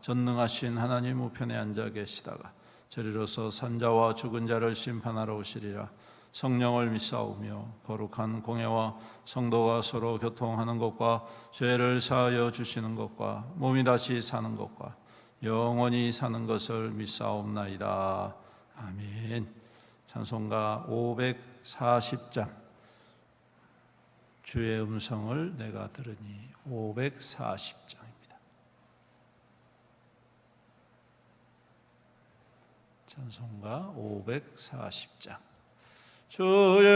전능하신 하나님 우편에 앉아 계시다가 저리로서 산자와 죽은 자를 심판하러 오시리라. 성령을 믿사오며 거룩한 공예와 성도가 서로 교통하는 것과 죄를 사하여 주시는 것과 몸이 다시 사는 것과 영원히 사는 것을 믿사옵나이다. 아멘. 찬송가 540장. 주의 음성을 내가 들으니 540장입니다. 찬송가 540장. 주의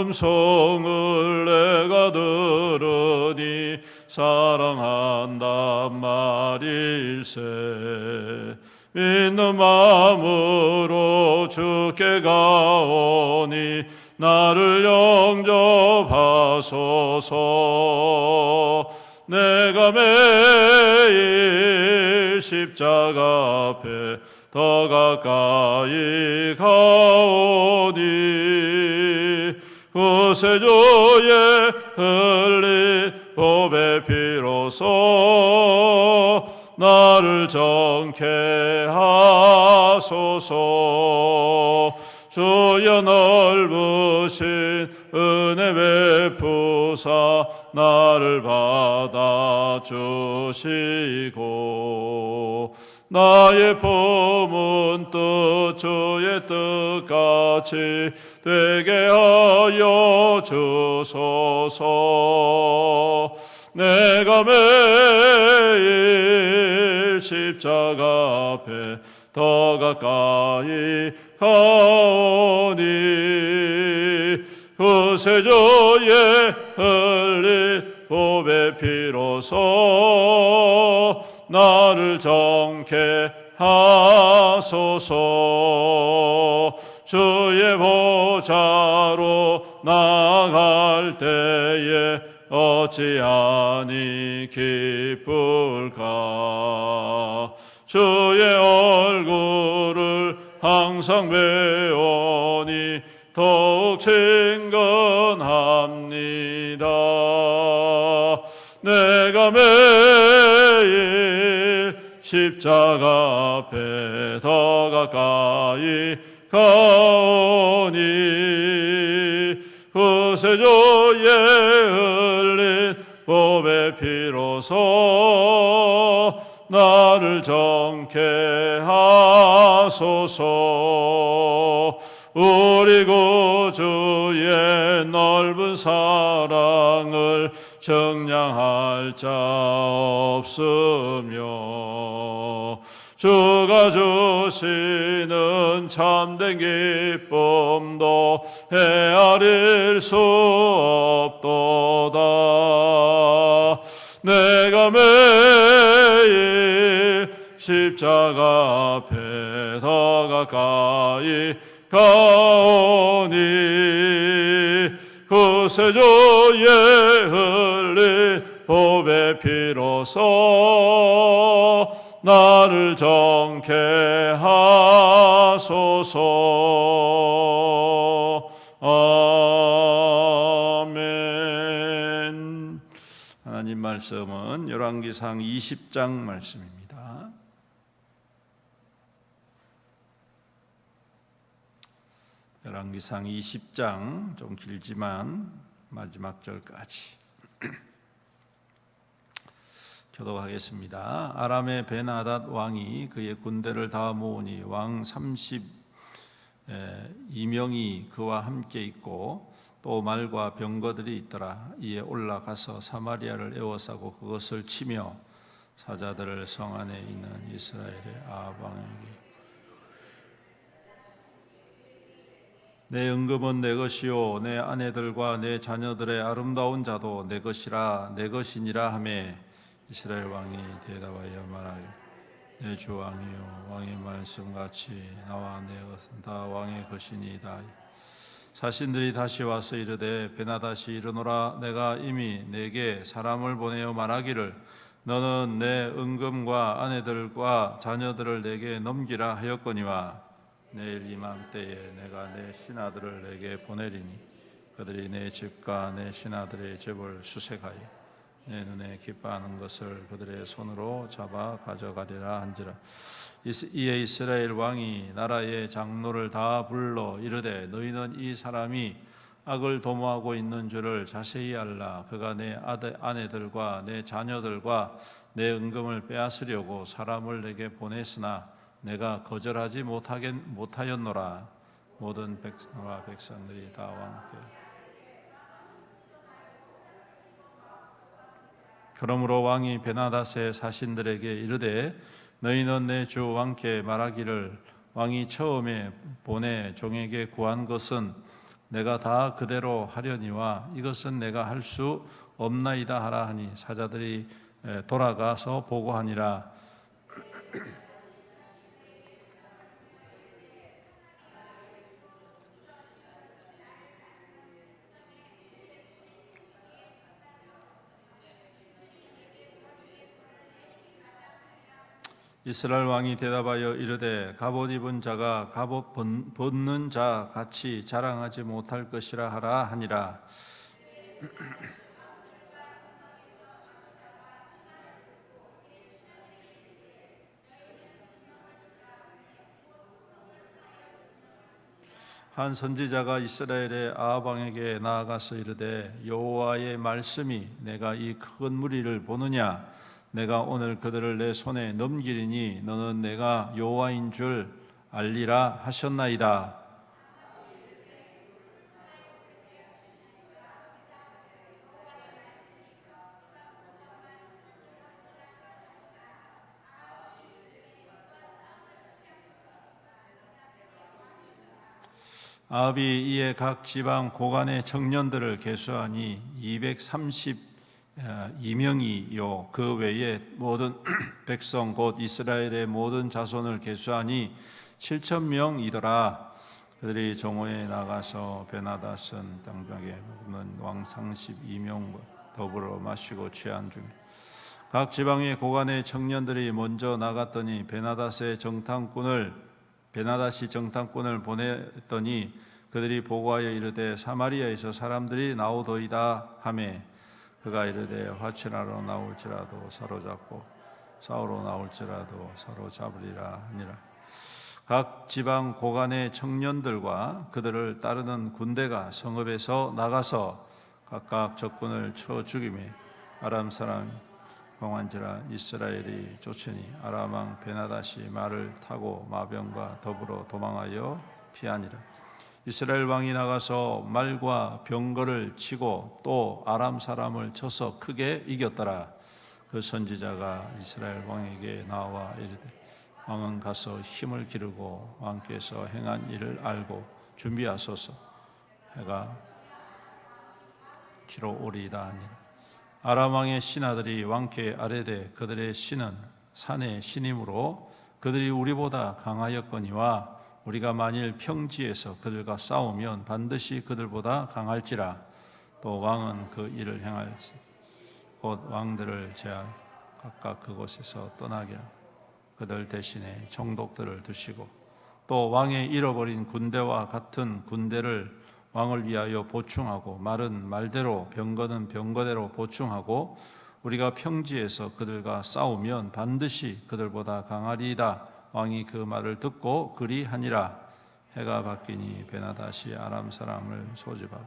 음성을 내가 들으니 사랑한단 말일세. 믿는 마음으로 주께 가오니 나를 영접하소서. 내가 매일 십자가 앞에 더 가까이 가오니 구세주의 흘린 법의 피로서 나를 정케 하소서. 주여 넓으신 은혜 베푸사 나를 받아주시고 나의 품은 뜻 주의 뜻같이 되게 하여 주소서. 내가 매일 십자가 앞에 더 가까이 가오니 구세주의 흘린 법의 피로서 나를 정케 하소서. 주의 보좌로 나갈 때에 어찌하니 기쁠까? 주의 얼굴을 항상 배우니 더욱 친 십자가 앞에 더 가까이 가오니 구세주의 흘린 법의 피로서 나를 정케 하소서. 우리 구주의 넓은 사랑을 정량할 자 없으며 주가 주시는 참된 기쁨도 헤아릴 수 없도다. 내가 매일 십자가 앞에 더 가까이 가오니 구세주의 흘린 법의 피로서 나를 정케 하소서. 아멘. 하나님 말씀은 열왕기상 20장 말씀입니다. 열왕기상 20장 좀 길지만 마지막 절까지 교독하겠습니다. 아람의 베나닷 왕이 그의 군대를 다 모으니 왕 32명이 그와 함께 있고 또 말과 병거들이 있더라. 이에 올라가서 사마리아를 에워싸고 그것을 치며 사자들을 성 안에 있는 이스라엘의 아방에게 내 은금은 내 것이요 내 아내들과 내 자녀들의 아름다운 자도 내 것이라 내 것이니라 하매 이스라엘 왕이 대답하여 말하되 내주 왕이요 왕의 말씀 같이 나와 내 것은 다 왕의 것이니이다. 사신들이 다시 와서 이르되 베나다시 이르노라. 내가 이미 내게 사람을 보내어 말하기를 너는 내 은금과 아내들과 자녀들을 내게 넘기라 하였거니와 내일 이맘때에 내가 내 신하들을 내게 보내리니 그들이 내 집과 내 신하들의 집을 수색하여 내 눈에 기뻐하는 것을 그들의 손으로 잡아 가져가리라 한지라. 이에 이스라엘 왕이 나라의 장로를 다 불러 이르되 너희는 이 사람이 악을 도모하고 있는 줄을 자세히 알라. 그가 내 아내들과 내 자녀들과 내 은금을 빼앗으려고 사람을 내게 보냈으나 내가 거절하지 못하겠, 못하였노라. 모든 백성과 백성들이 다 왕께 그러므로 왕이 베나다스의 사신들에게 이르되 너희는 내 주 왕께 말하기를 왕이 처음에 보내 종에게 구한 것은 내가 다 그대로 하려니와 이것은 내가 할 수 없나이다 하라 하니 사자들이 에, 돌아가서 보고하니라 이스라엘 왕이 대답하여 이르되 갑옷 입은 자가 갑옷 벗- 벗는 자 같이 자랑하지 못할 것이라 하라 하니라. 한 선지자가 이스라엘의 아합 왕에게 나아가서 이르되 여호와의 말씀이 내가 이 큰 무리를 보느냐 내가 오늘 그들을 내 손에 넘기리니 너는 내가 여호와인 줄 알리라 하셨나이다. 아합이 이에 각 지방 고관의 청년들을 계수하니 232명이요. 그 외에 모든 백성 곧 이스라엘의 모든 자손을 계수하니 7천 명이더라. 그들이 정오에 나가서 베나다슨 땅벽에 묵는 왕 32명과 더불어 마시고 취한 중에 각 지방의 고관의 청년들이 먼저 나갔더니 베나다스의 정탐꾼을 베나다시 정탐꾼을 보냈더니 그들이 보고하여 이르되 사마리아에서 사람들이 나오더이다 하매 그가 이르되 화친하러 나올지라도 사로잡고 싸우러 나올지라도 사로잡으리라 하니라. 각 지방 고관의 청년들과 그들을 따르는 군대가 성읍에서 나가서 각각 적군을 쳐 죽이매 아람 사람 공한지라 이스라엘이 쫓으니 아람 왕 베나다시 말을 타고 마병과 더불어 도망하여 피하니라 이스라엘 왕이 나가서 말과 병거를 치고 또 아람 사람을 쳐서 크게 이겼더라. 그 선지자가 이스라엘 왕에게 나와 이르되 왕은 가서 힘을 기르고 왕께서 행한 일을 알고 준비하소서. 해가 기로 오리이다 하니라. 아람 왕의 신하들이 왕께 아뢰되 그들의 신은 산의 신임으로 그들이 우리보다 강하였거니와 우리가 만일 평지에서 그들과 싸우면 반드시 그들보다 강할지라. 또 왕은 그 일을 행할지 곧 왕들을 제하 각각 그곳에서 떠나게 그들 대신에 총독들을 두시고 또 왕의 잃어버린 군대와 같은 군대를 왕을 위하여 보충하고 말은 말대로 병거는 병거대로 보충하고 우리가 평지에서 그들과 싸우면 반드시 그들보다 강하리이다 왕이 그 말을 듣고 그리하니라. 해가 바뀌니 베나다시 아람 사람을 소집하고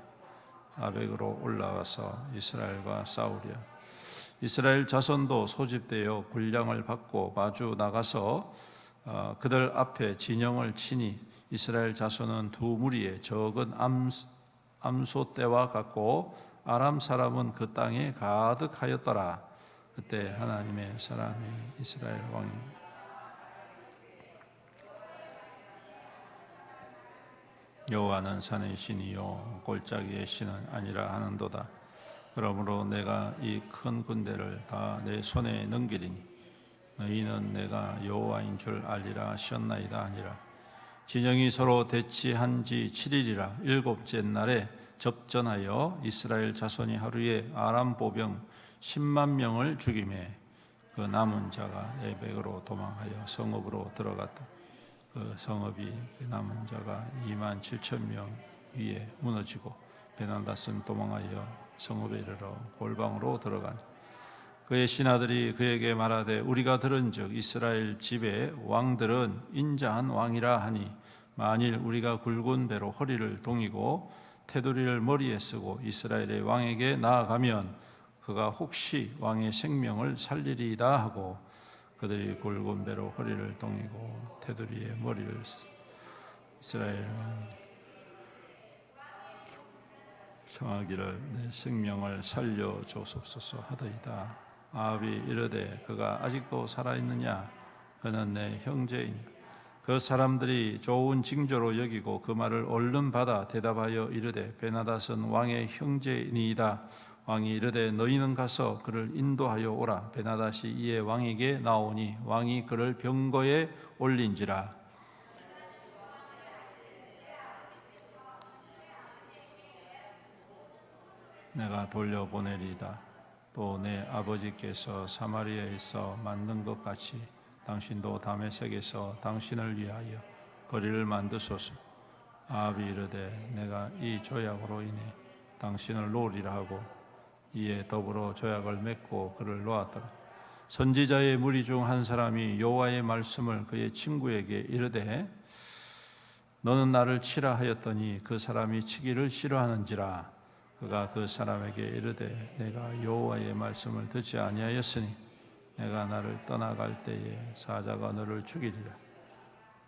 아벡으로 올라와서 이스라엘과 싸우랴 이스라엘 자손도 소집되어 군량을 받고 마주 나가서 어, 그들 앞에 진영을 치니 이스라엘 자손은 두 무리의 적은 암, 암소 떼와 같고 아람 사람은 그 땅에 가득하였더라. 그때 하나님의 사람이 이스라엘 왕이 여호와는 산의 신이요 골짜기의 신은 아니라 하는도다. 그러므로 내가 이 큰 군대를 다 내 손에 넘기리니 너희는 내가 여호와인 줄 알리라 하셨나이다 아니라 진영이 서로 대치한 지 7일이라 일곱째 날에 접전하여 이스라엘 자손이 하루에 아람 보병 10만 명을 죽임에 그 남은 자가 에백으로 도망하여 성읍으로 들어갔다. 그 성읍이 그 남은 자가 2만 7천 명 위에 무너지고 베난다스는 도망하여 성읍에 이르러 골방으로 들어간 그의 신하들이 그에게 말하되 우리가 들은즉 이스라엘 집의 왕들은 인자한 왕이라 하니 만일 우리가 굵은 배로 허리를 동이고 테두리를 머리에 쓰고 이스라엘의 왕에게 나아가면 그가 혹시 왕의 생명을 살리리이다 하고 그들이 굵은 배로 허리를 동이고 테두리에 머리를 쓰 이스라엘 왕 청하기를 내 생명을 살려 주옵소서 하더이다. 아합이 이르되 그가 아직도 살아 있느냐? 그는 내 형제이니라. 그 사람들이 좋은 징조로 여기고 그 말을 얼른 받아 대답하여 이르되 베나닷은 왕의 형제니이다. 왕이 이르되 너희는 가서 그를 인도하여 오라. 베나닷이 이에 왕에게 나오니 왕이 그를 병거에 올린지라. 내가 돌려보내리이다. 또 내 아버지께서 사마리아에서 만든 것 같이 당신도 다메섹에서 당신을 위하여 거리를 만드소서. 아합이 이르되 내가 이 조약으로 인해 당신을 놓으리라 하고 이에 더불어 조약을 맺고 그를 놓았더라. 선지자의 무리 중 한 사람이 여호와의 말씀을 그의 친구에게 이르되 너는 나를 치라 하였더니 그 사람이 치기를 싫어하는지라. 그가 그 사람에게 이르되 내가 여호와의 말씀을 듣지 아니하였으니 내가 나를 떠나갈 때에 사자가 너를 죽이리라.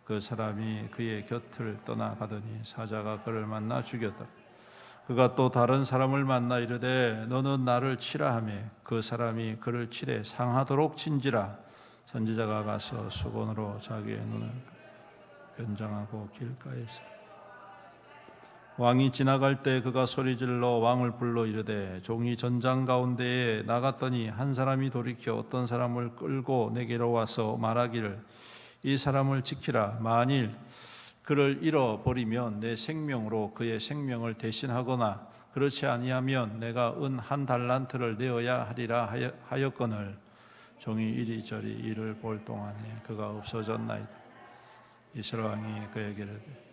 그 사람이 그의 곁을 떠나가더니 사자가 그를 만나 죽였더라 그가 또 다른 사람을 만나 이르되 너는 나를 치라 하며 그 사람이 그를 치되 상하도록 친지라. 선지자가 가서 수건으로 자기의 눈을 변장하고 길가에서 왕이 지나갈 때 그가 소리질러 왕을 불러 이르되 종이 전장 가운데에 나갔더니 한 사람이 돌이켜 어떤 사람을 끌고 내게로 와서 말하기를 이 사람을 지키라. 만일 그를 잃어버리면 내 생명으로 그의 생명을 대신하거나 그렇지 아니하면 내가 은 한 달란트를 내어야 하리라 하였거늘. 종이 이리저리 이를 볼 동안에 그가 없어졌나이다. 이스라엘 왕이 그에게 이르되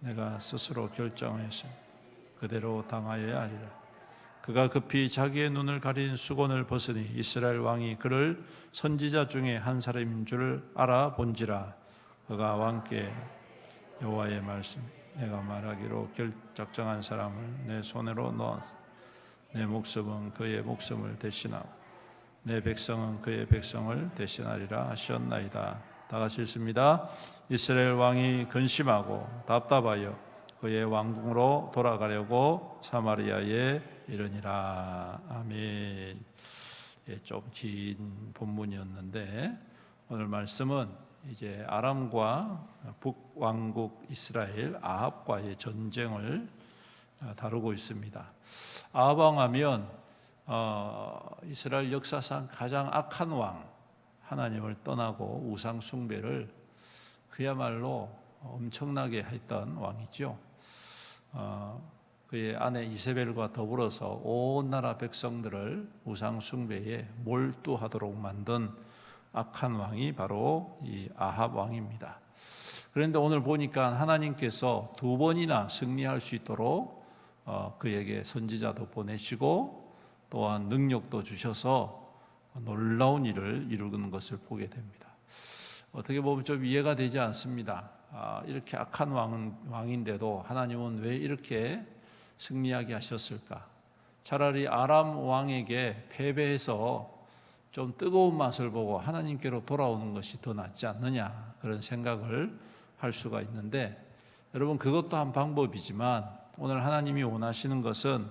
내가 스스로 결정해서 그대로 당하여야 하리라. 그가 급히 자기의 눈을 가린 수건을 벗으니 이스라엘 왕이 그를 선지자 중에 한 사람인 줄 알아본지라 그가 왕께 여호와의 말씀 내가 말하기로 결작정한 사람을 내 손으로 놓았어 내 목숨은 그의 목숨을 대신하고 내 백성은 그의 백성을 대신하리라 하셨나이다. 다 같이 읽습니다. 이스라엘 왕이 근심하고 답답하여 그의 왕궁으로 돌아가려고 사마리아에 이르니라. 아멘. 예, 좀긴 본문이었는데 오늘 말씀은 이제 아람과 북왕국 이스라엘 아합과의 전쟁을 다루고 있습니다. 아합 왕하면 어, 이스라엘 역사상 가장 악한 왕, 하나님을 떠나고 우상 숭배를 그야말로 엄청나게 했던 왕이죠. 어, 그의 아내 이세벨과 더불어서 온 나라 백성들을 우상 숭배에 몰두하도록 만든 악한 왕이 바로 이 아합 왕입니다. 그런데 오늘 보니까 하나님께서 두 번이나 승리할 수 있도록 어, 그에게 선지자도 보내시고 또한 능력도 주셔서 놀라운 일을 이루는 것을 보게 됩니다. 어떻게 보면 좀 이해가 되지 않습니다. 아, 이렇게 악한 왕은 왕인데도 하나님은 왜 이렇게 승리하게 하셨을까? 차라리 아람 왕에게 패배해서 좀 뜨거운 맛을 보고 하나님께로 돌아오는 것이 더 낫지 않느냐 그런 생각을 할 수가 있는데 여러분 그것도 한 방법이지만 오늘 하나님이 원하시는 것은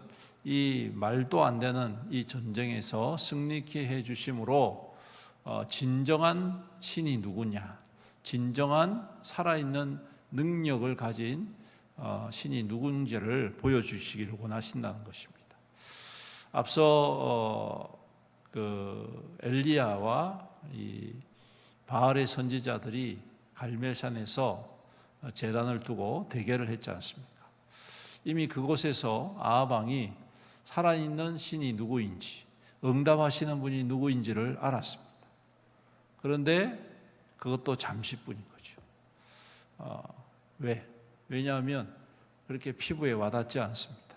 이 말도 안 되는 이 전쟁에서 승리케 해 주심으로 어, 진정한 신이 누구냐 진정한 살아있는 능력을 가진 어, 신이 누군지를 보여주시기를 원하신다는 것입니다. 앞서 어, 그 엘리야와 이 바알의 선지자들이 갈멜산에서 재단을 두고 대결을 했지 않습니까? 이미 그곳에서 아합 왕이 살아있는 신이 누구인지 응답하시는 분이 누구인지를 알았습니다. 그런데 그것도 잠시뿐인 거죠. 어, 왜? 왜냐하면 그렇게 피부에 와닿지 않습니다.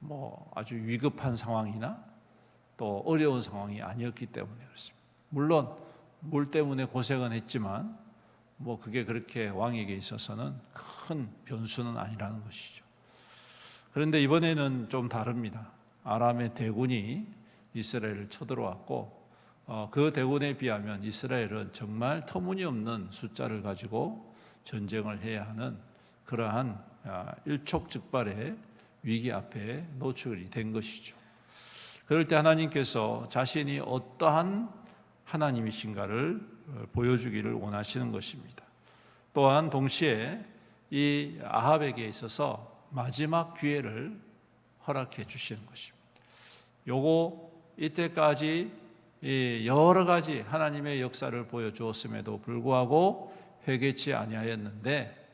뭐 아주 위급한 상황이나 또 어려운 상황이 아니었기 때문에 그렇습니다. 물론 물 때문에 고생은 했지만 뭐 그게 그렇게 왕에게 있어서는 큰 변수는 아니라는 것이죠. 그런데 이번에는 좀 다릅니다. 아람의 대군이 이스라엘을 쳐들어왔고 어, 그 대군에 비하면 이스라엘은 정말 터무니없는 숫자를 가지고 전쟁을 해야 하는 그러한 아, 일촉즉발의 위기 앞에 노출이 된 것이죠. 그럴 때 하나님께서 자신이 어떠한 하나님이신가를 어, 보여주기를 원하시는 것입니다. 또한 동시에 이 아합에게 있어서 마지막 기회를 허락해 주시는 것입니다. 요거 이때까지 여러 가지 하나님의 역사를 보여주었음에도 불구하고 회개치 아니하였는데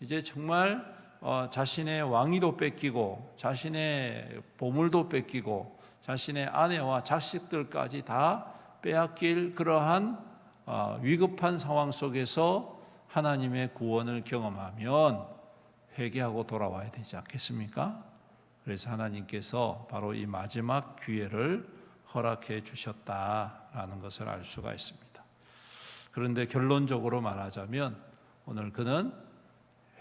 이제 정말 어, 자신의 왕위도 뺏기고 자신의 보물도 뺏기고 자신의 아내와 자식들까지 다 빼앗길 그러한 어, 위급한 상황 속에서 하나님의 구원을 경험하면 회개하고 돌아와야 되지 않겠습니까? 그래서 하나님께서 바로 이 마지막 기회를 허락해 주셨다라는 것을 알 수가 있습니다. 그런데 결론적으로 말하자면 오늘 그는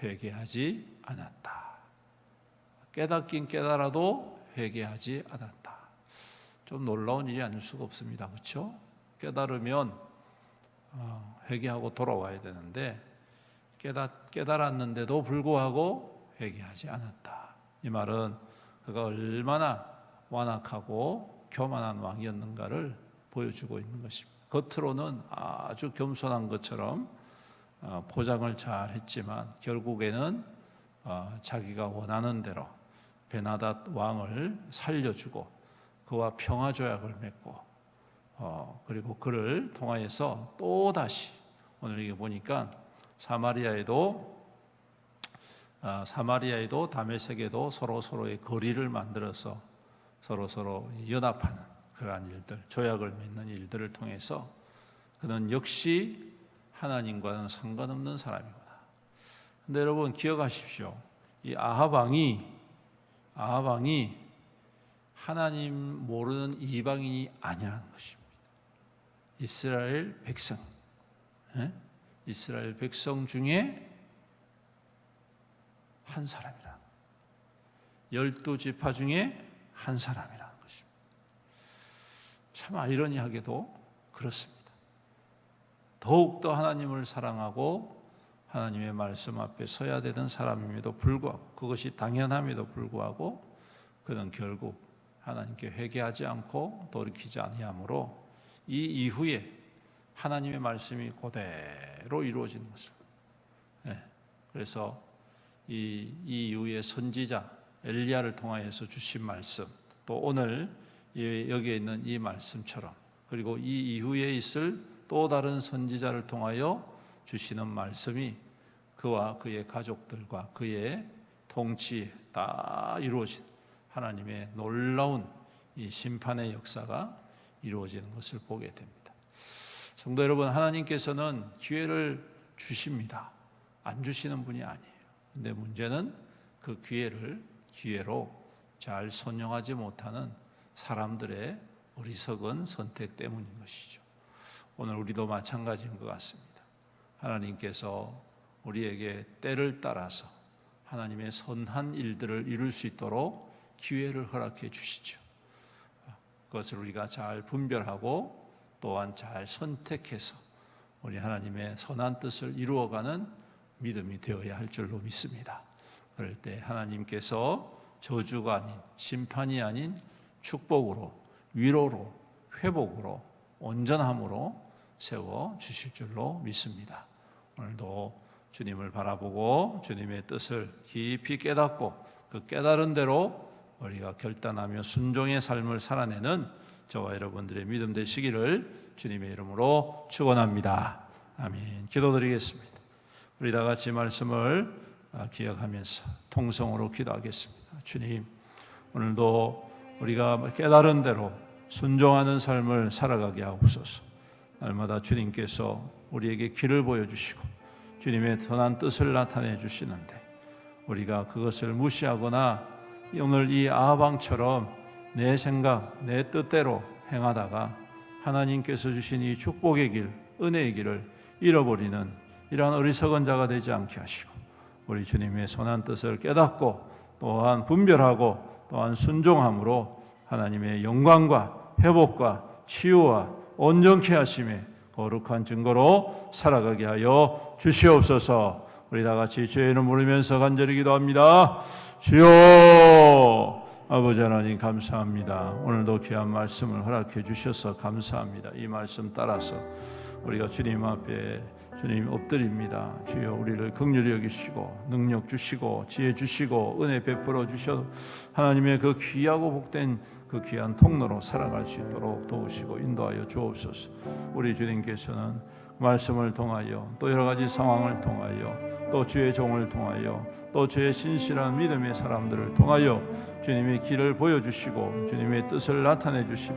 회개하지 않았다. 깨닫긴 깨달아도 회개하지 않았다. 좀 놀라운 일이 아닐 수가 없습니다. 그렇죠? 깨달으면 어, 회개하고 돌아와야 되는데 깨닫, 깨달았는데도 불구하고 회개하지 않았다. 이 말은 그가 얼마나 완악하고 교만한 왕이었는가를 보여주고 있는 것입니다. 겉으로는 아주 겸손한 것처럼 어, 포장을 잘 했지만 결국에는 어, 자기가 원하는 대로 베나닷 왕을 살려주고 그와 평화 조약을 맺고 어, 그리고 그를 통하여서 또 다시 오늘 이게 보니까 사마리아에도 사마리아에도 다메섹에도 서로 서로의 거리를 만들어서 서로 서로 연합하는 그러한 일들, 조약을 맺는 일들을 통해서 그는 역시 하나님과는 상관없는 사람이구나. 근데 여러분 기억하십시오. 이 아합 왕이 하나님 모르는 이방인이 아니라는 것입니다. 이스라엘 백성, 예? 이스라엘 백성 중에 한 사람이라. 열두 지파 중에 한 사람이라는 것입니다. 참 아이러니하게도 그렇습니다. 더욱더 하나님을 사랑하고 하나님의 말씀 앞에 서야 되는 사람임에도 불구하고 그것이 당연함에도 불구하고 그는 결국 하나님께 회개하지 않고 돌이키지 아니하므로 이 이후에 하나님의 말씀이 그대로 이루어지는 것을. 네. 그래서 이, 이 이후에 선지자 엘리야를 통하여서 주신 말씀, 또 오늘 여기에 있는 이 말씀처럼 그리고 이 이후에 있을 또 다른 선지자를 통하여 주시는 말씀이 그와 그의 가족들과 그의 통치에 다 이루어진 하나님의 놀라운 이 심판의 역사가 이루어지는 것을 보게 됩니다. 성도 여러분, 하나님께서는 기회를 주십니다. 안 주시는 분이 아니에요. 근데 문제는 그 기회를 기회로 잘 선용하지 못하는 사람들의 어리석은 선택 때문인 것이죠. 오늘 우리도 마찬가지인 것 같습니다. 하나님께서 우리에게 때를 따라서 하나님의 선한 일들을 이룰 수 있도록 기회를 허락해 주시죠. 그것을 우리가 잘 분별하고 또한 잘 선택해서 우리 하나님의 선한 뜻을 이루어가는 믿음이 되어야 할 줄로 믿습니다. 그럴 때 하나님께서 저주가 아닌 심판이 아닌 축복으로 위로로 회복으로 온전함으로 세워 주실 줄로 믿습니다. 오늘도 주님을 바라보고 주님의 뜻을 깊이 깨닫고 그 깨달은 대로 우리가 결단하며 순종의 삶을 살아내는 저와 여러분들의 믿음 되시기를 주님의 이름으로 축원합니다. 아멘. 기도드리겠습니다. 우리 다 같이 말씀을 아, 기억하면서 통성으로 기도하겠습니다. 주님, 오늘도 우리가 깨달은 대로 순종하는 삶을 살아가게 하옵소서. 날마다 주님께서 우리에게 길을 보여주시고 주님의 선한 뜻을 나타내 주시는데 우리가 그것을 무시하거나 오늘 이 아방처럼 내 생각, 내 뜻대로 행하다가 하나님께서 주신 이 축복의 길, 은혜의 길을 잃어버리는 이러한 어리석은 자가 되지 않게 하시고 우리 주님의 선한 뜻을 깨닫고 또한 분별하고 또한 순종함으로 하나님의 영광과 회복과 치유와 온전케 하심의 거룩한 증거로 살아가게 하여 주시옵소서. 우리 다 같이 이름 부르면서 간절히 기도합니다. 주여 아버지 하나님 감사합니다. 오늘도 귀한 말씀을 허락해 주셔서 감사합니다. 이 말씀 따라서 우리가 주님 앞에 주님 엎드립니다. 주여 우리를 긍휼히 여기시고 능력 주시고 지혜 주시고 은혜 베풀어 주셔 하나님의 그 귀하고 복된 그 귀한 통로로 살아갈 수 있도록 도우시고 인도하여 주옵소서. 우리 주님께서는 말씀을 통하여 또 여러 가지 상황을 통하여 또 주의 종을 통하여 또 주의 신실한 믿음의 사람들을 통하여 주님의 길을 보여주시고 주님의 뜻을 나타내 주시고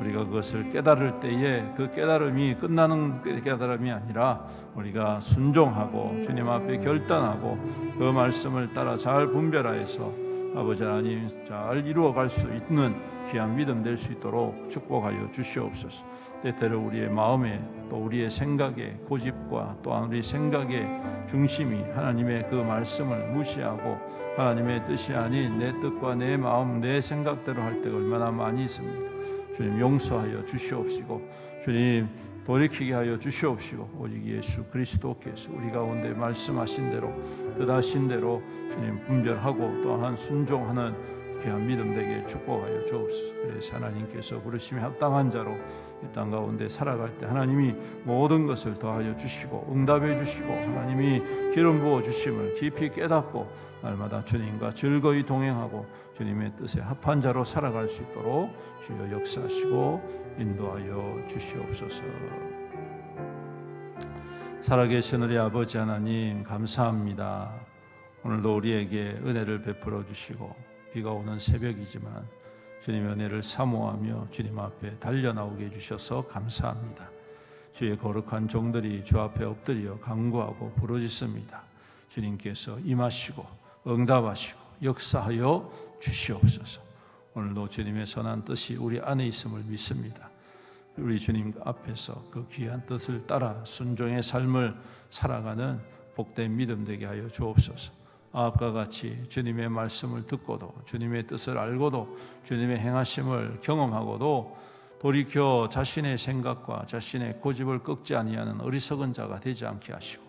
우리가 그것을 깨달을 때에 그 깨달음이 끝나는 깨달음이 아니라 우리가 순종하고 주님 앞에 결단하고 그 말씀을 따라 잘 분별하여서 아버지 하나님 잘 이루어갈 수 있는 귀한 믿음 될 수 있도록 축복하여 주시옵소서. 때때로 우리의 마음에 또 우리의 생각에 고집과 또한 우리 생각의 중심이 하나님의 그 말씀을 무시하고 하나님의 뜻이 아닌 내 뜻과 내 마음 내 생각대로 할 때가 얼마나 많이 있습니까? 주님 용서하여 주시옵시고 주님 돌이키게 하여 주시옵시고 오직 예수 그리스도께서 우리 가운데 말씀하신 대로 뜻하신 대로 주님 분별하고 또한 순종하는 귀한 믿음 되게 축복하여 주옵소서. 그래서 하나님께서 부르심에 합당한 자로 이 땅 가운데 살아갈 때 하나님이 모든 것을 더하여 주시고 응답해 주시고 하나님이 기름 부어 주심을 깊이 깨닫고 날마다 주님과 즐거이 동행하고 주님의 뜻에 합한 자로 살아갈 수 있도록 주여 역사하시고 인도하여 주시옵소서. 살아계신 우리 아버지 하나님 감사합니다. 오늘도 우리에게 은혜를 베풀어 주시고 비가 오는 새벽이지만 주님의 은혜를 사모하며 주님 앞에 달려 나오게 해주셔서 감사합니다. 주의 거룩한 종들이 주 앞에 엎드려 간구하고 부르짖습니다. 주님께서 임하시고 응답하시고 역사하여 주시옵소서. 오늘도 주님의 선한 뜻이 우리 안에 있음을 믿습니다. 우리 주님 앞에서 그 귀한 뜻을 따라 순종의 삶을 살아가는 복된 믿음 되게 하여 주옵소서. 아합과 같이 주님의 말씀을 듣고도 주님의 뜻을 알고도 주님의 행하심을 경험하고도 돌이켜 자신의 생각과 자신의 고집을 꺾지 아니하는 어리석은 자가 되지 않게 하시고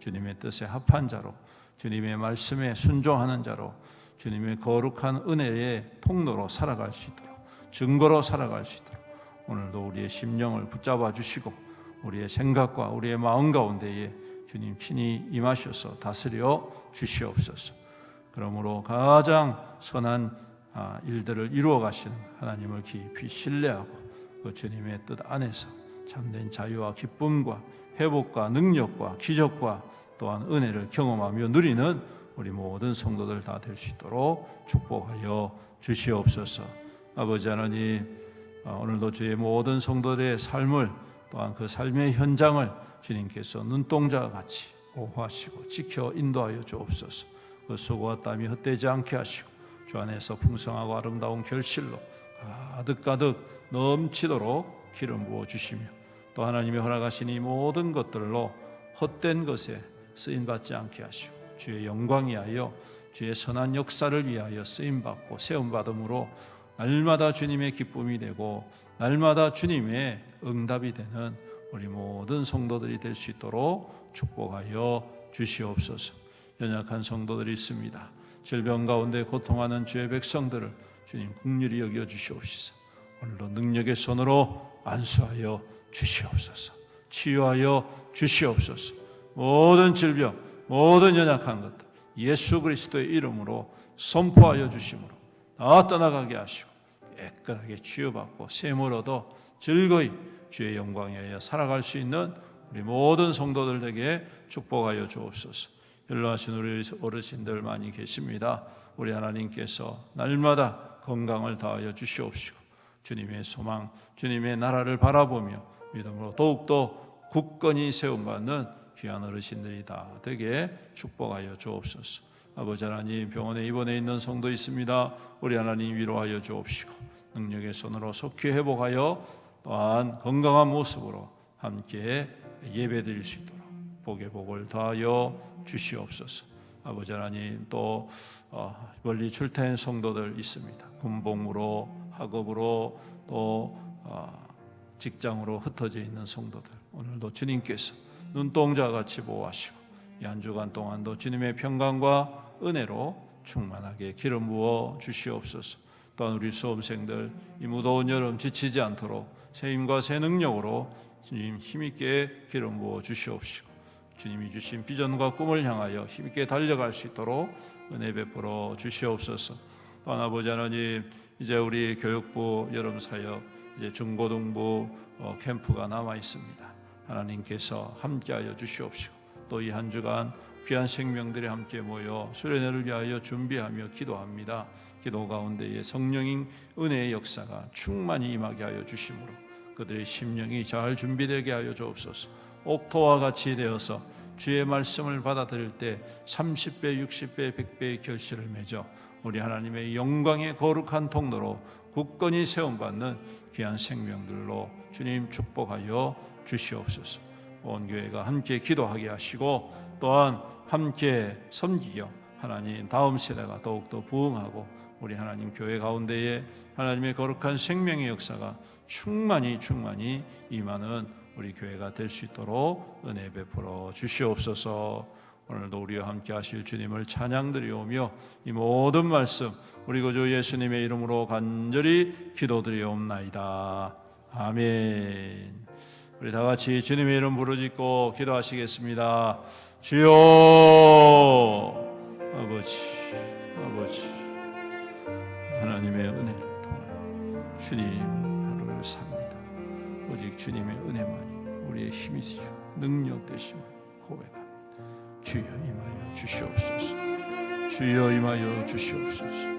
주님의 뜻에 합한 자로 주님의 말씀에 순종하는 자로 주님의 거룩한 은혜의 통로로 살아갈 수 있도록 증거로 살아갈 수 있도록 오늘도 우리의 심령을 붙잡아 주시고 우리의 생각과 우리의 마음 가운데에 주님 친히 임하셔서 다스려 주시옵소서. 그러므로 가장 선한 아, 일들을 이루어 가시는 하나님을 깊이 신뢰하고 그 주님의 뜻 안에서 참된 자유와 기쁨과 회복과 능력과 기적과 또한 은혜를 경험하며 누리는 우리 모든 성도들 다 될 수 있도록 축복하여 주시옵소서. 아버지 하나님 아, 오늘도 주의 모든 성도들의 삶을 또한 그 삶의 현장을 주님께서 눈동자와 같이 보호하시고 지켜 인도하여 주옵소서. 그 수고와 땀이 헛되지 않게 하시고 주 안에서 풍성하고 아름다운 결실로 가득 가득 넘치도록 기름 부어 주시며 또 하나님이 허락하신 이 모든 것들로 헛된 것에 쓰임 받지 않게 하시고 주의 영광 위하여 주의 선한 역사를 위하여 쓰임 받고 세움 받음으로 날마다 주님의 기쁨이 되고 날마다 주님의 응답이 되는 우리 모든 성도들이 될 수 있도록 축복하여 주시옵소서. 연약한 성도들이 있습니다. 질병 가운데 고통하는 주의 백성들을 주님 긍휼히 여겨 주시옵소서. 오늘도 능력의 손으로 안수하여 주시옵소서. 치유하여 주시옵소서. 모든 질병, 모든 연약한 것들 예수 그리스도의 이름으로 선포하여 주심으로 다 떠나가게 하시고 깨끗하게 치유받고 얻어 즐거이 주의 영광에 의하여 살아갈 수 있는 우리 모든 성도들에게 축복하여 주옵소서. 연로하신 우리 어르신들 많이 계십니다. 우리 하나님께서 날마다 건강을 다하여 주시옵시고 주님의 소망, 주님의 나라를 바라보며 믿음으로 더욱더 굳건히 세움받는 귀한 어르신들이 다 되게 축복하여 주옵소서. 아버지 하나님 병원에 입원해 있는 성도 있습니다. 우리 하나님 위로하여 주옵시고 능력의 손으로 속히 회복하여 또한 건강한 모습으로 함께 예배드릴 수 있도록 복의 복을 더하여 주시옵소서. 아버지 하나님 또 어, 멀리 출퇴한 성도들 있습니다. 군복무로 학업으로 또 어, 직장으로 흩어져 있는 성도들 오늘도 주님께서 눈동자 같이 보호하시고 이한 주간 동안도 주님의 평강과 은혜로 충만하게 기름 부어 주시옵소서. 또한 우리 수험생들 이 무더운 여름 지치지 않도록 새 힘과 새 능력으로 주님 힘있게 기름 부어 주시옵시고 주님이 주신 비전과 꿈을 향하여 힘있게 달려갈 수 있도록 은혜 베풀어 주시옵소서. 또한 아버지 하나님 이제 우리 교육부 여름 사역 이제 중고등부 어, 캠프가 남아 있습니다. 하나님께서 함께하여 주시옵시고 또 이 한 주간 귀한 생명들이 함께 모여 수련회를 위하여 준비하며 기도합니다. 기도 가운데에 성령인 은혜의 역사가 충만히 임하게 하여 주심으로 그들의 심령이 잘 준비되게 하여 주옵소서. 옥토와 같이 되어서 주의 말씀을 받아들일 때 30배, 60배, 100배의 결실을 맺어 우리 하나님의 영광의 거룩한 통로로 굳건히 세움받는 귀한 생명들로 주님 축복하여 주시옵소서. 온 교회가 함께 기도하게 하시고 또한 함께 섬기며 하나님 다음 세대가 더욱더 부흥하고 우리 하나님 교회 가운데에 하나님의 거룩한 생명의 역사가 충만히 충만히 임하는 우리 교회가 될 수 있도록 은혜 베풀어 주시옵소서. 오늘도 우리와 함께 하실 주님을 찬양드리오며 이 모든 말씀 우리 구주 예수님의 이름으로 간절히 기도드리옵나이다. 아멘. 우리 다 같이 주님의 이름 부르짖고 기도하시겠습니다. 주여 아버지 아버지 하나님의 은혜를 통하여 주님 하루를 삽니다. 오직 주님의 은혜만이 우리의 힘이시죠. 능력 되심을 고백합니다. 주여 임하여 주시옵소서. 주여 임하여 주시옵소서.